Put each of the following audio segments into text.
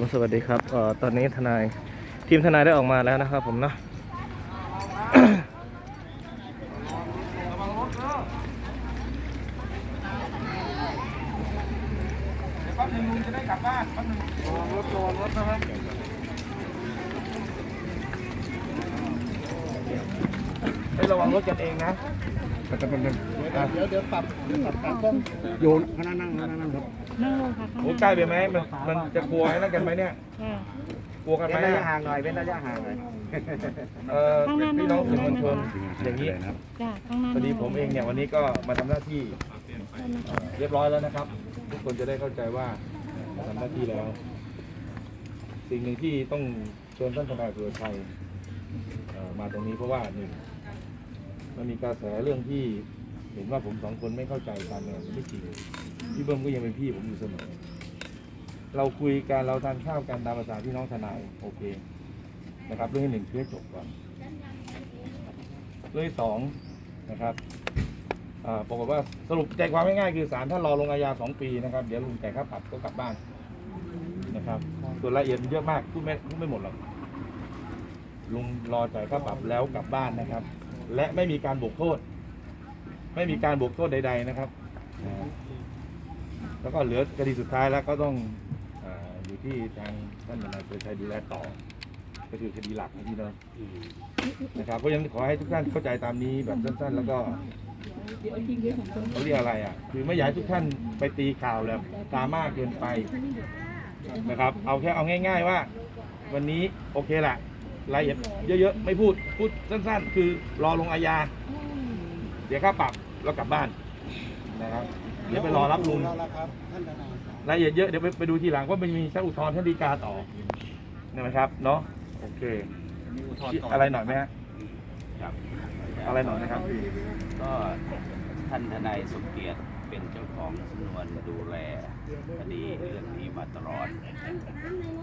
ผมสวัสดีครับเอ่อตอนนี้ทนายทีมทนายได้ออกมาแล้วนะครับ ผมเนาะแป๊บนึงลุงจะได้กลับบ้านแป๊บนึงระวังรถระวังรถนะครับให้ระวังรถกันเองนะแป๊บนึง เดี๋ยวเดี๋ยวปรับเดี๋ยวปรับตากล้องโยนพนักนั่งพนักนั่งครับนั่งลงค่ะข้างโอ้หใกล้น้าไปไหมมันมันจะกลัวไอ้นั่นกันไหมเนี่ยค่ะกลัวกันไหมเว้นระยะอะห่างหน่อยเว้นระยะห่างหน่อยเอ่อพี่น้องสื่อมวลชนอย่างนี้จ้ะข้างหน้าพอดีผมเองเนี่ยวันนี้ก็มาทำหน้าที่เอ่อเรียบร้อยแล้วนะครับ ทุกคนจะได้เข้าใจว่ามาทำหน้าที่แล้ว สิ่งหนึ่งที่ต้องเชิญท่านทนายสุรชัยเอ่อมาตรงนี้เพราะว่าหนึ่งมันมีกระแสเรื่องที่ เห็นว่าผมสองคนไม่เข้าใจกันเนี่ยไม่จริงพี่เบิ้มก็ยังเป็นพี่ผมอยู่เสมอเราคุยกันเราทานข้าวกันตามภาษาพี่น้องทนายโอเคนะครับเรื่องที่หนึ่งคือให้จบก่อนเรื่องที่สองนะครับปรากฏว่าสรุปใจความง่ายๆคือศาลท่านรอลงอาญาสองปีนะครับ เดี๋ยวลุงจ่ค่าปรับก็กลับบ้านนะครับ ส่วนละเอียดมันเยอะมากพูดไม่พูดไม่หมดหรอกลุงรอจ่ายค่าปรับแล้วกลับบ้านนะครับ และไม่มีการบวกโทษ ไม่มีการบวกโทษใด ๆนะครับ แล้วก็เหลือคดีสุดท้ายแล้วก็ต้องออยู่ที่ทางท่านนายเกิดชัยดูแลต่อ ก็คือคดีหลักนะพี่นาะนะครับก็ยังขอให้ทุกท่านเข้าใจตามนี้แบบสั้นๆ แล้วก็เขาเรียกอะไรอะ คือไม่อยากให้ทุกท่านไปตีข่าวแบบดราม่าเกินไปนะครับ เอาแค่เอาง่าย ๆ ว่า วันนี้โอเคแหละรายละเอียดเยอะๆ ไม่พูด พูดสั้นๆ คือรอลงอาญา เดี๋ยวค่าปรับ แล้วกลับบ้านนะครับเดี๋ยวไปรอรับลุงแล้วครับท่านทนายรายละเอียดเยอะเดี๋ยวไปไปดูทีหลังว่ามันมีชั้นอุทธรณ์ชั้นฎีกาต่อนะครับเนาะโอเคอะไรหน่อยไหมฮะครับ อะไรหน่อยนะครับก็ท่านทนายสมเกียรติเป็นเจ้าของสำนวนดูแลคดีเรื่องนี้มาตลอด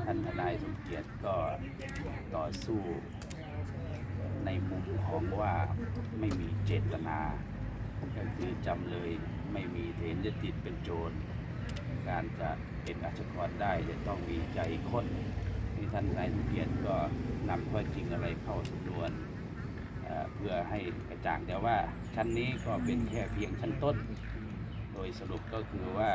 ท่านทนายสมเกียรติก็ต่อสู้ในมุมของว่าไม่มีเจตนา ก็คือจำเลยไม่มีเทนยติดเป็นโจร การจะเป็นอาชญากรได้จะต้องมีใจข้นที่ท่านนายสมเกียรติก็นำข้อจริงอะไรเข้าสำนวนเพื่อให้กระจ่างแต่ว่าชั้นนี้ก็เป็นแค่เพียงชั้นต้น โดยสรุปก็คือว่า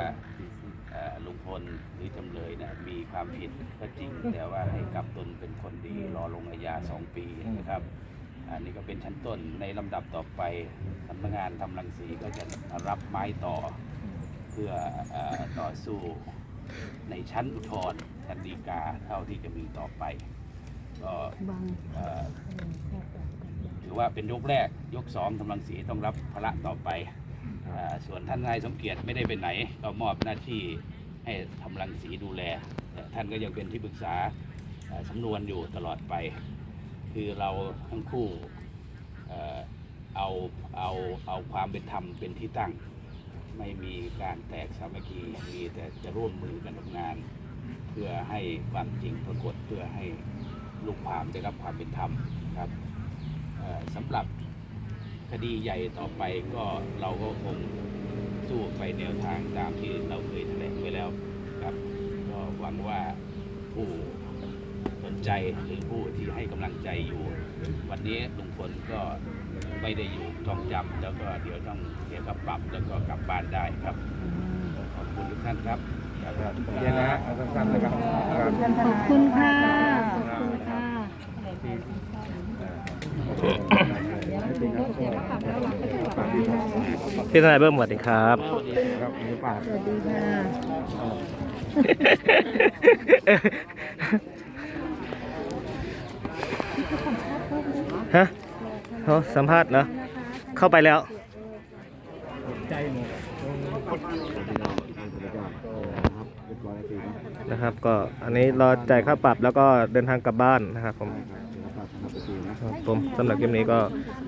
ลุงพลหรือจำเลยนะมีความผิดก็จริงแต่ว่าให้กลับตนเป็นคนดีรอลงอาญาสองปีนะครับ อันนี้ก็เป็นชั้นต้นในลำดับต่อไปสำนักงานทำรังสีก็จะรับไม้ต่อ เพื่อเออต่อสู้ในชั้นอุทธรณ์ชั้นฎีกาเท่าที่จะมีต่อไปก็เอ่อถือว่าเป็นยกแรกยกสองกำลังสีต้องรับภาระต่อไปอ่าส่วนท่านนายสมเกียรติไม่ได้ไปไหน ก็มอบหน้าที่ให้ทำรังสีดูแลแต่ท่านก็ยังเป็นที่ปรึกษาอ่าสำนวนอยู่ตลอดไป คือเราทั้งคู่เอาเอาเอาความเป็นธรรมเป็นที่ตั้ง ไม่มีการแตกสามัคคีมีแต่จะร่วมมือกันทำงาน เพื่อให้ความจริงปรากฏเพื่อให้ลูกความได้รับความเป็นธรรมครับสำหรับคดีใหญ่ต่อไปก็เราก็คงสู้ไปแนวทางตามที่เราเคยแถลงไว้แล้วครับ ก็หวังว่าผู้ นใจหรือผู้ที่ให้กำลังใจอยู่ วันนี้ลุงพลก็ไม่ได้อยู่ต้องจำแล้วก็เดี๋ยวต้องเสียค่าปรับแล้วก็กลับบ้านได้ครับ ขอบคุณทุกท่านครับครับเย็นนะฮะเอาสั้นๆนะครับครับขอบคุณค่ะ ขอบคุณค่ะพี่ทนายเบิ้มสวัสดีครับครับมีปากสวัสดีค่ะ ฮะเขาสัมภาษณ์เหรอเข้าไปแล้วนะครับ ก็อันนี้รอจ่ายค่าปรับแล้วก็เดินทางกลับบ้านนะครับผมครับผมสำหรับคลิปนี้ก็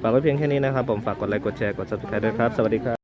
ฝากไว้เพียงแค่นี้นะครับ ผมฝากกดไลค์กดแชร์กด subscribe ด้วยครับ สวัสดีครับ